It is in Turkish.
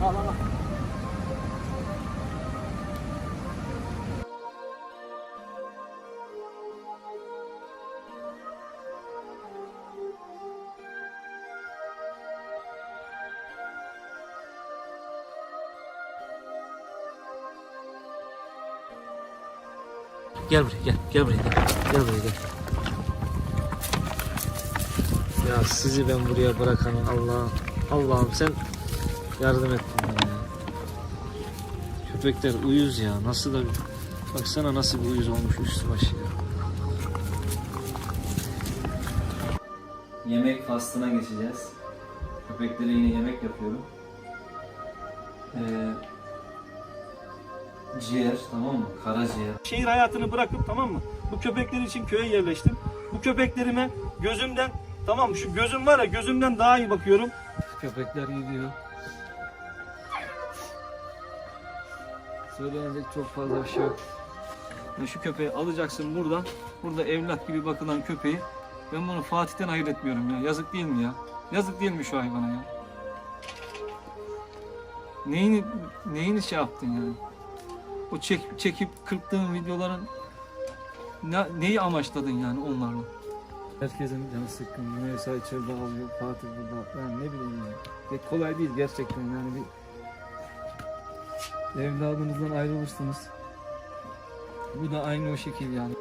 Gel buraya gel. Gel buraya gel. Gel buraya gel. Ya sizi ben buraya bırakanın Allah'ım. Allah'ım sen yardım et bana ya. Köpekler uyuz ya. Nasıl da baksana nasıl bir uyuz olmuş üstü başı ya. Yemek faslına geçeceğiz. Köpeklere yine yemek yapıyorum. Ee, ciğer tamam mı? Karaciğer. Şehir hayatını bırakıp tamam mı? Bu köpekler için köye yerleştim. Bu köpeklerime gözümden tamam mı? Şu gözüm var ya gözümden daha iyi bakıyorum. Köpekler gidiyor. Söylenecek çok fazla bir şey yok. Ya Şu köpeği alacaksın buradan. Burada evlat gibi bakılan köpeği. Ben bunu Fatih'ten ayırt etmiyorum ya. Yazık değil mi ya? Yazık değil mi şu hayvana ya? Neyini neyini şey yaptın yani? O çek, çekip kırptığın videoların ne, neyi amaçladın yani onlarla? Herkesin canı sıkkın. Meysa içeride alıyor. Fatih burada. Yani ne bileyim ya. Ve kolay değil gerçekten yani bir evladınızdan ayrılırsınız. Bu da aynı o şekil yani.